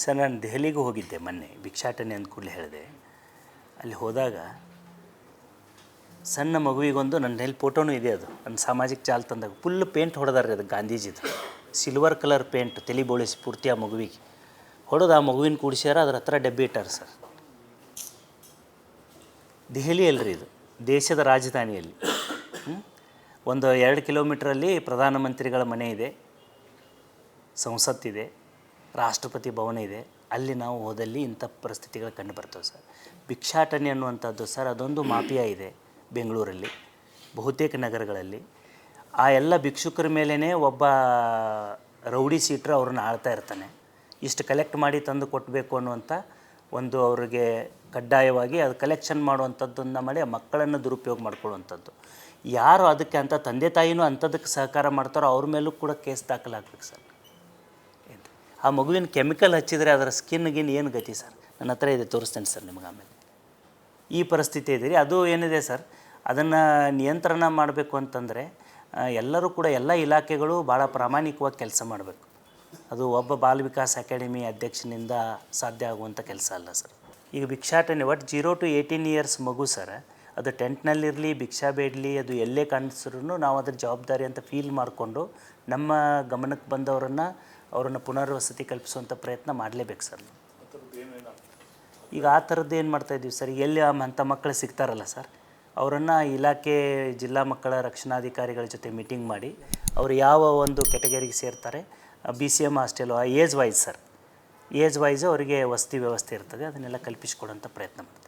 Sir, ನಾನು ದೆಹಲಿಗೂ ಹೋಗಿದ್ದೆ ಮೊನ್ನೆ, ಭಿಕ್ಷಾಟನೆ ಅಂದ ಕೂಡಲೇ ಹೇಳಿದೆ. ಅಲ್ಲಿ ಹೋದಾಗ ಸಣ್ಣ ಮಗುವಿಗೊಂದು ನನ್ನ ಎಲ್ಲಿ ಫೋಟೋನೂ ಇದೆ ಅದು. ನನ್ನ ಸಾಮಾಜಿಕ ಜಾಲ ತಂದಾಗ ಫುಲ್ ಪೇಂಟ್ ಹೊಡೆದಾರೆ ಅದು ಗಾಂಧೀಜಿದು. ಸಿಲ್ವರ್ ಕಲರ್ ಪೇಂಟ್ ತಲೆ ಬೋಳಿಸಿ ಪೂರ್ತಿ ಆ ಮಗುವಿಗೆ. ಹೊಡೆದು ಆ ಮಗುವಿನ ಕೂಡಿಸ್ಯಾರ, ಅದ್ರ ಹತ್ರ ಡಬ್ಬಿ ಇಟ್ಟಾರೆ ಸರ್. ದೆಹಲಿ ಅಲ್ರಿ ಇದು, ದೇಶದ ರಾಜಧಾನಿಯಲ್ಲಿ? ಒಂದು ಎರಡು ಕಿಲೋಮೀಟ್ರಲ್ಲಿ ಪ್ರಧಾನಮಂತ್ರಿಗಳ ಮನೆ ಇದೆ. ಸಂಸತ್ತಿದೆ. ರಾಷ್ಟ್ರಪತಿ ಭವನ ಇದೆ. ಅಲ್ಲಿ ನಾವು ಹೋದಲ್ಲಿ ಇಂಥ ಪರಿಸ್ಥಿತಿಗಳು ಕಂಡು ಬರ್ತವೆ ಸರ್. ಭಿಕ್ಷಾಟನೆ ಅನ್ನುವಂಥದ್ದು ಸರ್, ಅದೊಂದು ಮಾಫಿಯಾ ಇದೆ ಬೆಂಗಳೂರಲ್ಲಿ, ಬಹುತೇಕ ನಗರಗಳಲ್ಲಿ. ಆ ಎಲ್ಲ ಭಿಕ್ಷುಕರ ಮೇಲೇ ಒಬ್ಬ ರೌಡಿ ಸೀಟ್ರು ಅವ್ರನ್ನ ಆಳ್ತಾ ಇರ್ತಾನೆ. ಇಷ್ಟು ಕಲೆಕ್ಟ್ ಮಾಡಿ ತಂದು ಕೊಟ್ಟಬೇಕು ಅನ್ನುವಂಥ ಒಂದು ಅವರಿಗೆ ಕಡ್ಡಾಯವಾಗಿ ಅದು ಕಲೆಕ್ಷನ್ ಮಾಡುವಂಥದ್ದನ್ನು ಮಾಡಿ ಆ ಮಕ್ಕಳನ್ನು ದುರುಪಯೋಗ ಮಾಡ್ಕೊಳ್ಳುವಂಥದ್ದು. ಯಾರು ಅದಕ್ಕೆ ಅಂತ ತಂದೆ ತಾಯಿನೂ ಅಂಥದಕ್ಕೆ ಸಹಕಾರ ಮಾಡ್ತಾರೋ ಅವ್ರ ಮೇಲೂ ಕೂಡ ಕೇಸ್ ದಾಖಲಾಗ್ಬೇಕು ಸರ್. ಆ ಮಗುವಿನ ಕೆಮಿಕಲ್ ಹಚ್ಚಿದರೆ ಅದರ ಸ್ಕಿನ್ ಗಿನ್ ಏನು ಗತಿ ಸರ್? ನನ್ನ ಹತ್ರ ಇದೆ, ತೋರಿಸ್ತೇನೆ ಸರ್ ನಿಮ್ಗೆ ಆಮೇಲೆ. ಈ ಪರಿಸ್ಥಿತಿ ಇದೆ ರೀ. ಅದು ಏನಿದೆ ಸರ್? ಅದನ್ನು ನಿಯಂತ್ರಣ ಮಾಡಬೇಕು ಅಂತಂದರೆ ಎಲ್ಲರೂ ಕೂಡ ಎಲ್ಲ ಇಲಾಖೆಗಳು ಭಾಳ ಪ್ರಾಮಾಣಿಕವಾಗಿ ಕೆಲಸ ಮಾಡಬೇಕು. ಅದು ಒಬ್ಬ ಬಾಲ ವಿಕಾಸ್ ಅಕಾಡೆಮಿ ಅಧ್ಯಕ್ಷನಿಂದ ಸಾಧ್ಯ ಆಗುವಂಥ ಕೆಲಸ ಅಲ್ಲ ಸರ್. ಈಗ ಭಿಕ್ಷಾಟನೆ, ಒಟ್ ಜೀರೋ ಟು ಏಯ್ಟೀನ್ ಇಯರ್ಸ್ ಮಗು ಸರ್, ಅದು ಟೆಂಟ್ನಲ್ಲಿರಲಿ, ಭಿಕ್ಷಾ ಬೇಡಲಿ, ಅದು ಎಲ್ಲೇ ಕಾಣಿಸಿದ್ರು ನಾವು ಅದ್ರ ಜವಾಬ್ದಾರಿ ಅಂತ ಫೀಲ್ ಮಾಡಿಕೊಂಡು ನಮ್ಮ ಗಮನಕ್ಕೆ ಬಂದವರನ್ನು ಅವರನ್ನು ಪುನರ್ವಸತಿ ಕಲ್ಪಿಸುವಂಥ ಪ್ರಯತ್ನ ಮಾಡಲೇಬೇಕು ಸರ್. ಈಗ ಆ ಥರದ್ದು ಏನು ಮಾಡ್ತಾಯಿದ್ದೀವಿ ಸರ್? ಎಲ್ಲಿ ಅಂಥ ಮಕ್ಕಳು ಸಿಗ್ತಾರಲ್ಲ ಸರ್? ಅವರನ್ನು ಇಲಾಖೆ ಜಿಲ್ಲಾ ಮಕ್ಕಳ ರಕ್ಷಣಾಧಿಕಾರಿಗಳ ಜೊತೆ ಮೀಟಿಂಗ್ ಮಾಡಿ ಅವರು ಯಾವ ಒಂದು ಕೆಟಗರಿಗೆ ಸೇರ್ತಾರೆ? B C M hostel age wise sir. Age wise ಅವರಿಗೆ ವಸತಿ ವ್ಯವಸ್ಥೆ ಇರ್ತದೆ ಅದನ್ನೆಲ್ಲ ಕಲ್ಪಿಸಿಕೊಡೋಂಥ ಪ್ರಯತ್ನ ಮಾಡ್ತೀವಿ